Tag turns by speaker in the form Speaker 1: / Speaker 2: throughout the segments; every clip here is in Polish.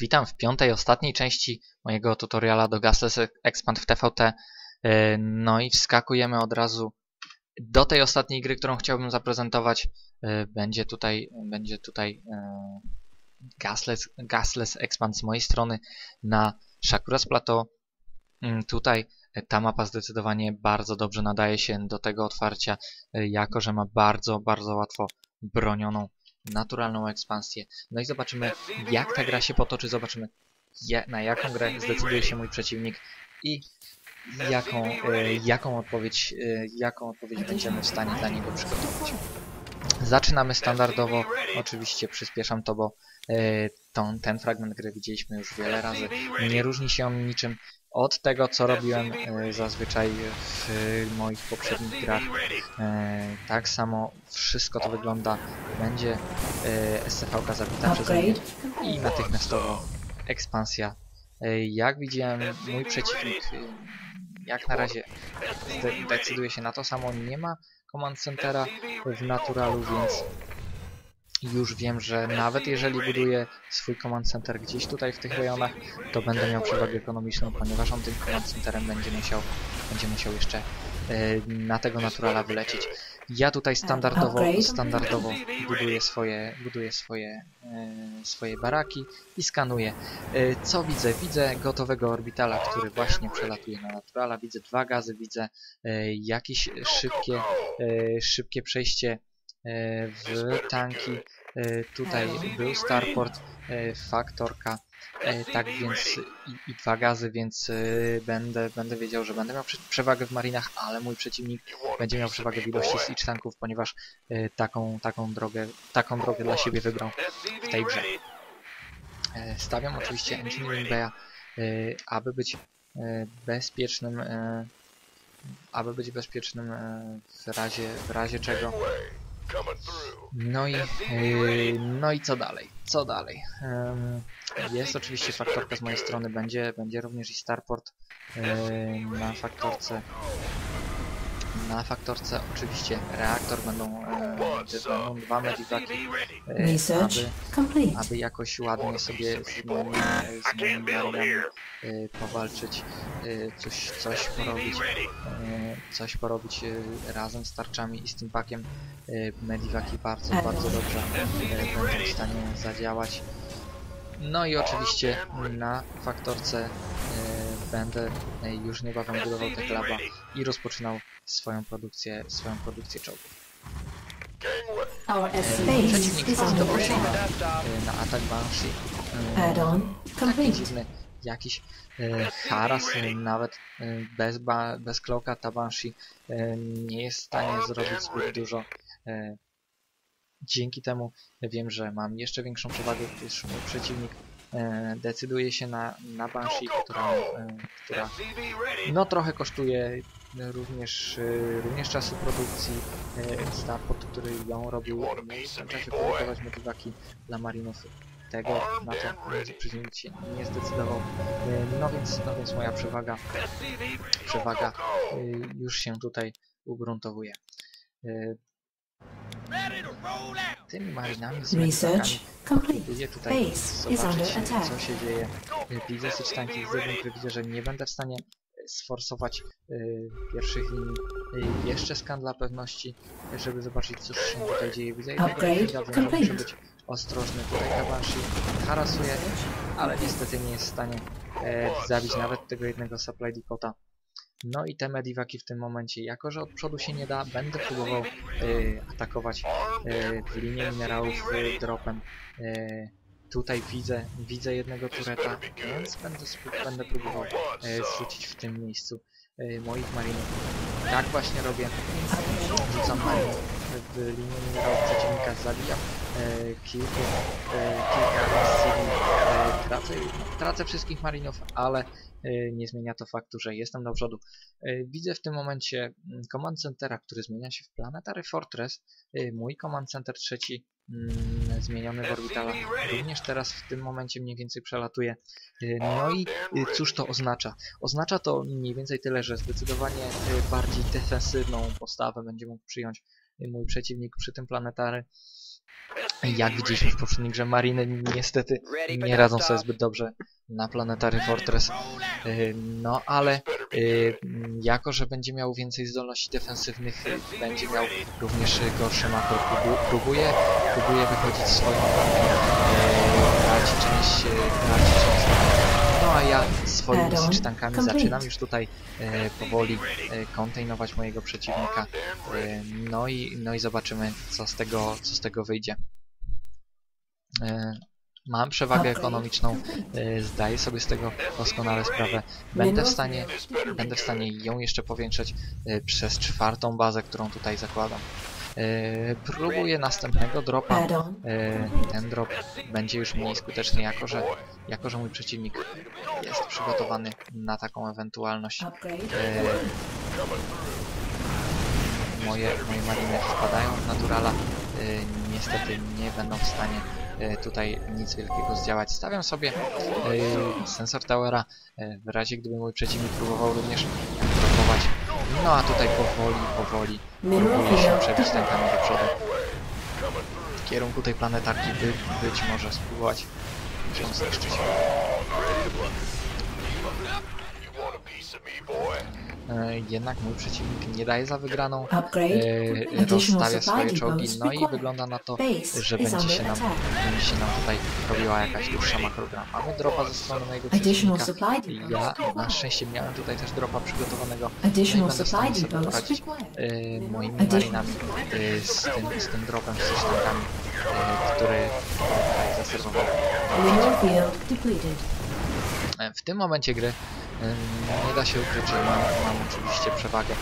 Speaker 1: Witam w piątej, ostatniej części mojego tutoriala do Gasless Expand w TVT. E, no i wskakujemy od razu do tej ostatniej gry, którą chciałbym zaprezentować. E, będzie tutaj, będzie tutaj e, Gasless, Gasless Expand z mojej strony na Shakuras Plateau. Tutaj ta mapa zdecydowanie bardzo dobrze nadaje się do tego otwarcia, jako że ma bardzo, bardzo łatwo bronioną naturalną ekspansję. No i zobaczymy, jak ta gra się potoczy, zobaczymy, na jaką grę zdecyduje się mój przeciwnik i jaką, e, jaką, odpowiedź, e, jaką odpowiedź będziemy w stanie dla niego przygotować. Zaczynamy standardowo, oczywiście przyspieszam to, bo e, ten fragment gry widzieliśmy już wiele razy. Nie różni się on niczym od tego, co robiłem e, zazwyczaj w moich poprzednich grach. E, tak samo wszystko to wygląda. Będzie e, SCV-ka zabita przeze mnie i natychmiastowo ekspansja. Jak widziałem, mój przeciwnik jak na razie decyduje się na to samo. Nie ma command centera w naturalu, więc już wiem, że nawet jeżeli buduję swój command center gdzieś tutaj w tych rejonach, to będę miał przewagę ekonomiczną, ponieważ on tym command centerem będzie musiał, będzie musiał jeszcze e, na tego naturala wylecieć. Ja tutaj standardowo, standardowo buduję swoje, buduję swoje, e, swoje baraki i skanuję. E, co widzę? Widzę gotowego orbitala, który właśnie przelatuje na naturala. Widzę dwa gazy, widzę jakieś szybkie, szybkie przejście w tanki. E, tutaj był Starport, e, Faktorka, e, tak więc i, i, dwa gazy, więc będę, będę wiedział, że będę miał przewagę w marinach, ale mój przeciwnik będzie miał przewagę w ilości Siege tanków, ponieważ taką, taką, drogę, taką drogę dla siebie wybrał w tej grze. Stawiam oczywiście Engineering Bay'a, aby być bezpiecznym aby być bezpiecznym w razie, w razie czego no i, yy, no i co dalej? Co dalej? Jest oczywiście faktorka z mojej strony, będzie, będzie również i Starport yy, na faktorce na faktorce oczywiście reaktor będą, e, będą dwa medivaki, e, aby, aby jakoś ładnie sobie z moimi, z moimi marinami e, powalczyć, e, coś, coś porobić, e, coś porobić e, razem z tarczami i z tym pakiem. E, medivaki bardzo, bardzo dobrze e, będą w stanie zadziałać. No i oczywiście na faktorce e, będę e, już niebawem budował te klaba i rozpoczynał swoją produkcję, swoją produkcję czołgów. Przeciwnik zdecydował się na, atak Banshee. Taki dziwny, jakiś e, haras, nawet e, bez, ba, bez kloka ta Banshee e, nie jest w stanie zrobić zbyt dużo. E, dzięki temu wiem, że mam jeszcze większą przewagę, gdyż mój przeciwnik E, decyduje się na, na Banshee, która, e, która no trochę kosztuje również, e, również czasu produkcji Starport, który ją robił, w tym czasie produkować motywaki dla marinów. Tego na to przeciwnik się nie zdecydował. No więc, no więc moja przewaga, przewaga już się tutajugruntowuje tymi marinami z
Speaker 2: Research
Speaker 1: tutaj
Speaker 2: Base is
Speaker 1: zobaczyć,
Speaker 2: under attack.
Speaker 1: co się dzieje. Widzę dosyć tanki z bunkry, widzę, że nie będę w stanie sforsować y, pierwszych linii. Y, jeszcze skan dla pewności, żeby zobaczyć, co się tutaj dzieje. Widzę jednego że muszę być ostrożny. Tutaj Kabanshi harasuje, ale niestety nie jest w stanie e, zabić nawet tego jednego supply depota. No i te mediwaki w tym momencie, jako że od przodu się nie da, będę próbował y, atakować y, w linię minerałów y, dropem. Y, tutaj widzę, widzę jednego tureta, więc będę, będę próbował y, zrzucić w tym miejscu y, moich marinów. Tak właśnie robię. Rzucam marinów w linię minerałów przeciwnika, zabijam y, kilku, y, kilka y, tracę, tracę wszystkich marinów, ale Y, nie zmienia to faktu, że jestem do przodu. Y, widzę w tym momencie mm, Command Centera, który zmienia się w Planetary Fortress. Y, mój Command Center trzeci mm, zmieniony w Orbitala również teraz w tym momencie mniej więcej przelatuje. No i cóż to oznacza? Oznacza to mniej więcej tyle, że zdecydowanie bardziej defensywną postawę będzie mógł przyjąć mój przeciwnik przy tym Planetary. Jak widzieliśmy w poprzedniej grze, Mariny niestety nie radzą sobie zbyt dobrze na Planetary Fortress. Y, No ale y, jako, że będzie miał więcej zdolności defensywnych, będzie miał również gorsze makro. Próbu- Próbuje, próbuje wychodzić swoją y, traci część, traci część no a ja swoimi
Speaker 2: Add-on
Speaker 1: tankami
Speaker 2: complete.
Speaker 1: zaczynam już tutaj e, powoli e, kontejnować mojego przeciwnika. E, no, i, no i zobaczymy, co z tego, co z tego wyjdzie. E, mam przewagę ekonomiczną, e, zdaję sobie z tego doskonale sprawę. Będę w stanie, będę w stanie ją jeszcze powiększać e, przez czwartą bazę, którą tutaj zakładam. Próbuję następnego dropa. Ten drop będzie już mniej skuteczny, jako że, jako że mój przeciwnik jest przygotowany na taką ewentualność. Moje, moje mariny wpadają w naturala. Niestety nie będą w stanie tutaj nic wielkiego zdziałać. Stawiam sobie e, sensor towera e, w razie gdyby mój przeciwnik próbował również dropować. No a tutaj powoli, powoli próbuje się przebić tankami do przodu. W kierunku tej planetarki by być może spróbować ją zniszczyć. E, jednak mój przeciwnik nie daje za wygraną. E, rozstawia swoje czołgi, no i wygląda na to, że będzie się nam, będzie się nam tutaj robiła jakaś dłuższa makrogra. Mamy dropa ze strony mojego przeciwnika. Ja na szczęście miałem tutaj też dropa przygotowanego. Będę w
Speaker 2: supply
Speaker 1: stanie sobie poradzić. e, moimi marinami z, tym, z tym dropem, z tankami, e, który tutaj zaserwował.
Speaker 2: Mineral field depleted.
Speaker 1: E, W tym momencie gry nie da się ukryć, że mam, mam oczywiście przewagę.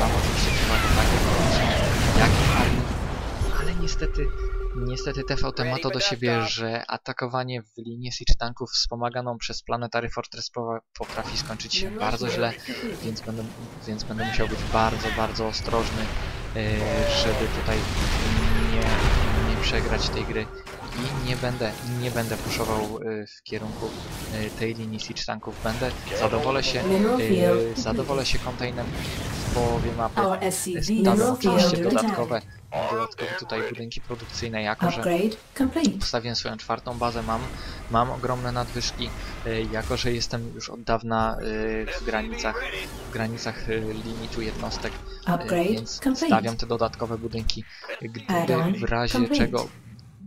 Speaker 1: Mam oczywiście przewagę tak ekonomiczną, jak i armii, ale niestety, niestety TVT ma to do siebie, że atakowanie w linii siege tanków wspomaganą przez Planetary Fortress po- potrafi skończyć się bardzo źle, więc będę, więc będę musiał być bardzo, bardzo ostrożny, e, żeby tutaj nie przegrać tej gry i nie będę, nie będę puszował e, w kierunku e, tej linii siege tanków. Będę, zadowolę się,
Speaker 2: field
Speaker 1: zadowolę się kontenem w połowie mapy.
Speaker 2: Field
Speaker 1: oczywiście dodatkowe, dodatkowe tutaj budynki produkcyjne, jako że postawiłem swoją czwartą bazę, mam, mam ogromne nadwyżki, e, jako że jestem już od dawna e, w granicach, w granicach e, limitu jednostek, więc stawiam te dodatkowe budynki, gdyby w razie czego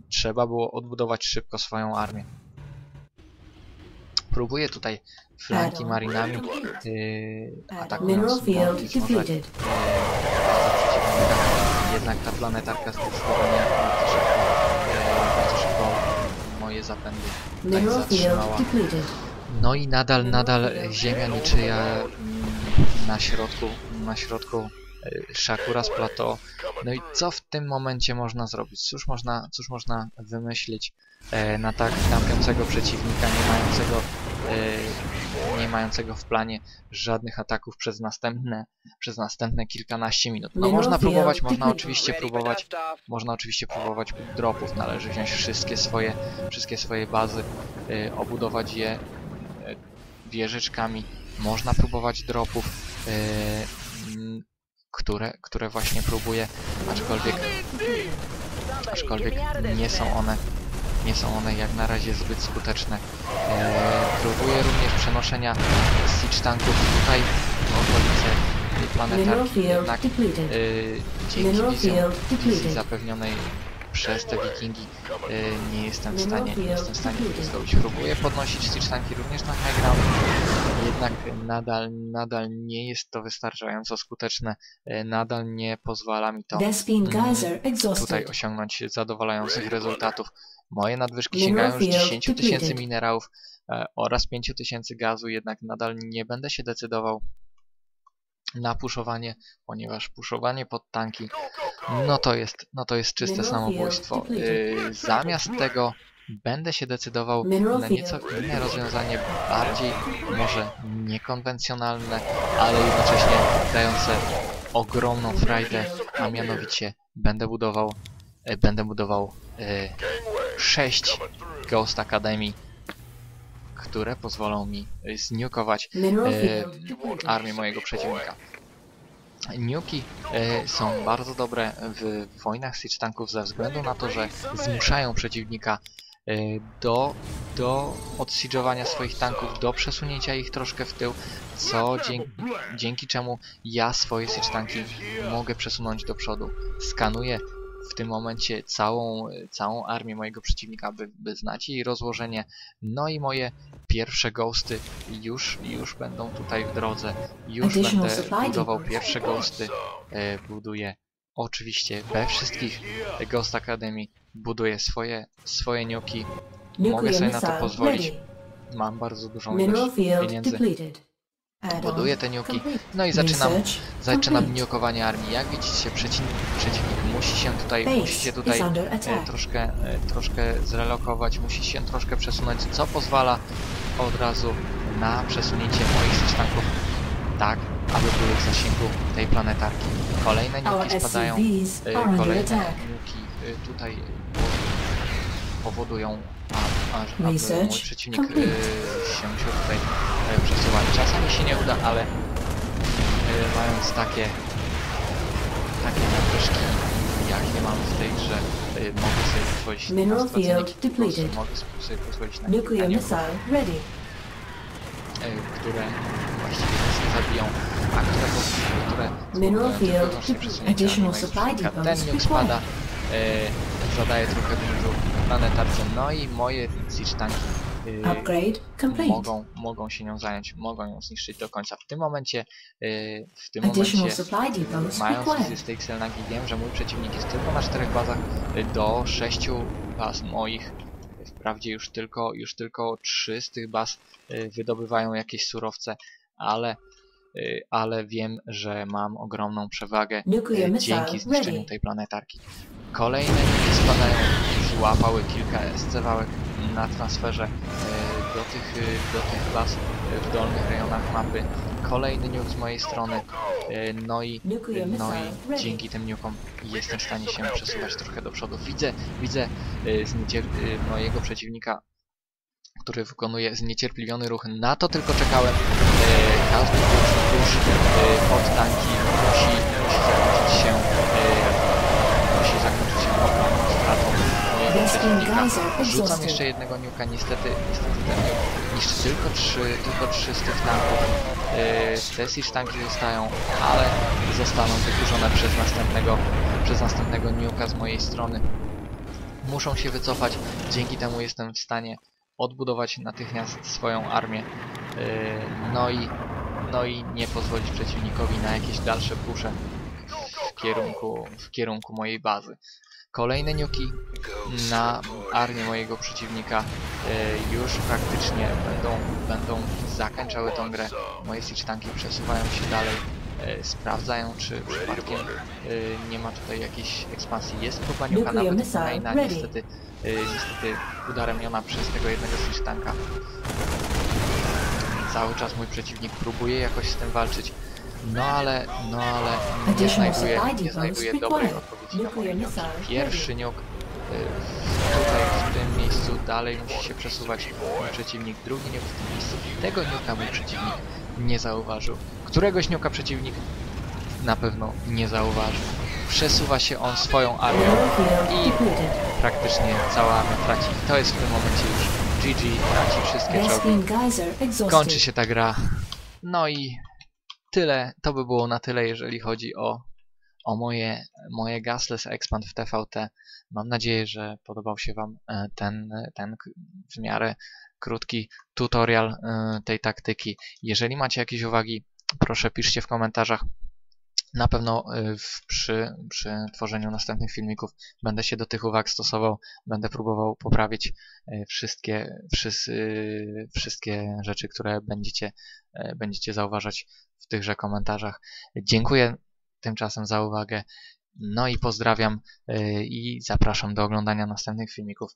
Speaker 1: trzeba było odbudować szybko swoją armię. Próbuję tutaj flanki marinami, atakując
Speaker 2: field
Speaker 1: Montis, może. Jednak ta planetarka zdecydowanie bardzo szybko, e, bardzo szybko moje zapędy tak zatrzymała. No i nadal, nadal ziemia niczyja mm, na środku, na środku e, Shakura z plateau. No i co w tym momencie można zrobić? Cóż można, cóż można wymyślić e, na tak kampiącego przeciwnika, nie mającego, e, nie mającego w planie żadnych ataków przez następne, przez następne kilkanaście minut. No można próbować, można oczywiście próbować można oczywiście próbować dropów, należy wziąć wszystkie swoje, wszystkie swoje bazy, y, obudować je y, wieżyczkami. Można próbować dropów, y, które, które właśnie próbuję, aczkolwiek, aczkolwiek nie są one nie są one jak na razie zbyt skuteczne. E, próbuję również przenoszenia siege tanków tutaj w okolice planetarki, jednak. Yy, dzięki wizji zapewnionej przez te wikingi yy, nie jestem w stanie, nie jestem w stanie tego zrobić. Próbuję podnosić siege tanki również na high ground, jednak nadal, nadal nie jest to wystarczająco skuteczne, nadal nie pozwala mi to Mm, tutaj osiągnąć zadowalających rezultatów. Moje nadwyżki sięgają już
Speaker 2: field
Speaker 1: 10 tysięcy minerałów e, oraz 5 tysięcy gazu, jednak nadal nie będę się decydował na puszowanie, ponieważ puszowanie pod tanki, no to jest, no to jest czyste samobójstwo. Yy, zamiast tego będę się decydował na nieco inne rozwiązanie, bardziej może niekonwencjonalne, ale jednocześnie dające ogromną frajdę, a mianowicie będę budował, e, będę budował e, 6 Ghost Academy, które pozwolą mi zniukować e, armię mojego przeciwnika. Nuki e, są bardzo dobre w wojnach siege tanków ze względu na to, że zmuszają przeciwnika e, do, do odsiege'owania swoich tanków, do przesunięcia ich troszkę w tył, co dzięki, dzięki czemu ja swoje siege tanki mogę przesunąć do przodu. Skanuję w tym momencie całą, całą armię mojego przeciwnika, by, by znać jej rozłożenie. No i moje pierwsze ghosty już, już będą tutaj w drodze. Już będę budował pierwsze ghosty. E, buduję oczywiście we wszystkich Ghost Academy. Buduję swoje, swoje niuki.
Speaker 2: Nuclear
Speaker 1: sobie na to pozwolić. Mam bardzo dużą ilość pieniędzy. Buduję te niuki. No i zaczynam Zaczynam niukowanie armii. Jak widzicie, przeciwnik, przeciwnik musi się tutaj, musi się tutaj e, troszkę, e, troszkę zrelokować, musi się troszkę przesunąć, co pozwala od razu na przesunięcie moich systemów tak, aby były w zasięgu tej planetarki. Kolejne niuki spadają, e, kolejne niuki e, tutaj powodują, a, aż aby mój przeciwnik
Speaker 2: complete.
Speaker 1: się musiał tutaj przesuwać. Czasami się nie uda, ale e, mając takie takie nadwyżki, jakie mam w tej grze, e, mogę sobie pozwolić
Speaker 2: Mineral
Speaker 1: na
Speaker 2: field depleted.
Speaker 1: Mogę sobie pozwolić na
Speaker 2: Nuclear missile ready.
Speaker 1: e, które właściwie nic nie zabiją, a które, które
Speaker 2: Mineral field Additional supply depots
Speaker 1: Ten
Speaker 2: required.
Speaker 1: spada, e, zadaje trochę dużo planetarce, no i moje siege tanki
Speaker 2: Upgrade complete.
Speaker 1: mogą, mogą się nią zająć, mogą ją zniszczyć do końca. W tym momencie, yy, w tym
Speaker 2: Additional
Speaker 1: momencie,
Speaker 2: depots
Speaker 1: mając z tej Xelnagi wiem, że mój przeciwnik jest tylko na czterech bazach y, do sześciu baz moich. Wprawdzie już tylko, już tylko trzy z tych baz y, wydobywają jakieś surowce, ale, y, ale wiem, że mam ogromną przewagę dzięki zniszczeniu tej planetarki. Kolejne niki spadają, łapały kilka SC-wałek na transferze y, do tych, y, do tych baz y, w dolnych rejonach mapy. Kolejny nuke z mojej strony, no i no i dzięki tym nukom jestem w stanie się przesuwać trochę do przodu. Widzę, widzę zniecier- mojego przeciwnika, który wykonuje zniecierpliwiony ruch. Na to tylko czekałem. Każdy y, pod tanki musi, musi zakończyć się musi zakończyć się ogromną Rzucam jeszcze jednego niuka, niestety, niestety ten niuk niszczy tylko trzy, tylko trzy z tych tanków. Yy, te siege tanki zostają, ale zostaną wykurzone przez następnego, przez następnego niuka z mojej strony. Muszą się wycofać, dzięki temu jestem w stanie odbudować natychmiast swoją armię. Yy, no i no i nie pozwolić przeciwnikowi na jakieś dalsze pusze w kierunku, w kierunku mojej bazy. Kolejne niuki na armię mojego przeciwnika e, już praktycznie będą, będą zakończały tą grę. Moje siege tanki przesuwają się dalej, e, sprawdzają czy przypadkiem e, nie ma tutaj jakiejś ekspansji. Jest próba niuka nawet
Speaker 2: ready.
Speaker 1: niestety, niestety udaremniona przez tego jednego siege tanka. Cały czas mój przeciwnik próbuje jakoś z tym walczyć. No ale, no ale nie
Speaker 2: supply
Speaker 1: nie
Speaker 2: depots
Speaker 1: znajduje dobrej odpowiedzi na moje Pierwszy niuk y, tutaj w tym miejscu dalej musi się przesuwać mój przeciwnik, drugi niuk w tym miejscu. Tego niuka mój przeciwnik nie zauważył. Któregoś niuka przeciwnik na pewno nie zauważył. Przesuwa się on swoją armią i praktycznie cała armia traci. To jest w tym momencie już GG, traci wszystkie czołgi. Kończy się ta gra. No i tyle. To by było na tyle, jeżeli chodzi o, o moje, moje Gasless Expand w TVT. Mam nadzieję, że podobał się Wam e, ten, ten w miarę krótki tutorial e, tej taktyki. Jeżeli macie jakieś uwagi, proszę piszcie w komentarzach. Na pewno e, w, przy, przy tworzeniu następnych filmików będę się do tych uwag stosował, będę próbował poprawić e, wszystkie, wszyscy, wszystkie rzeczy, które będziecie, e, będziecie zauważać w tychże komentarzach. Dziękuję tymczasem za uwagę. No i pozdrawiam i zapraszam do oglądania następnych filmików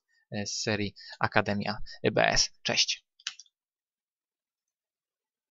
Speaker 1: z serii Akademia EBS. Cześć!